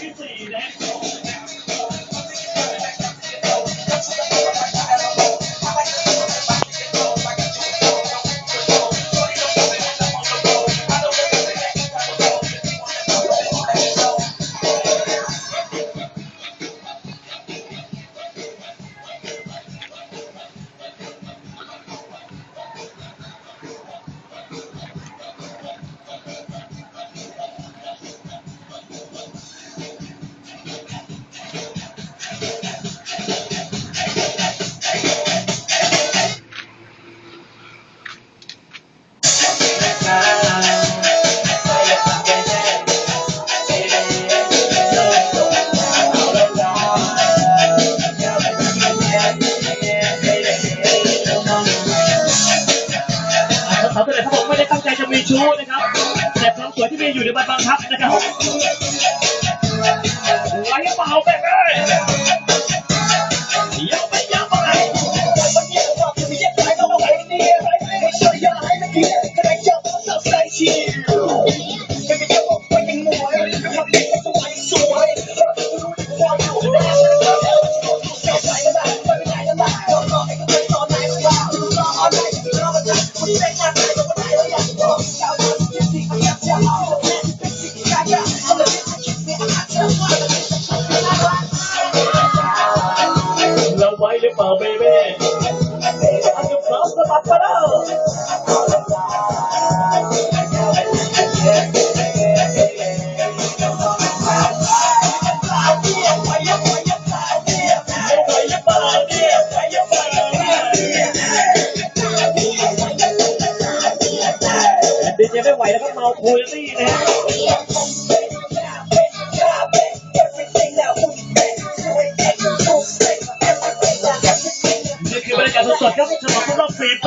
Completely that's all. ชู้นะครับ แต่ความสวยที่มีอยู่ในบันบังคับนะครับ เราไหวหรือเปล่าเบเบ้อันนี้พร้อมสะบัดไปแล้วไม่ไหวหรือเดี๋ยไหวหรอเปล่าเนี่ยแผ่นดินยังไม่ไหวแล้วก็เมาโคโยตี้นะฮะ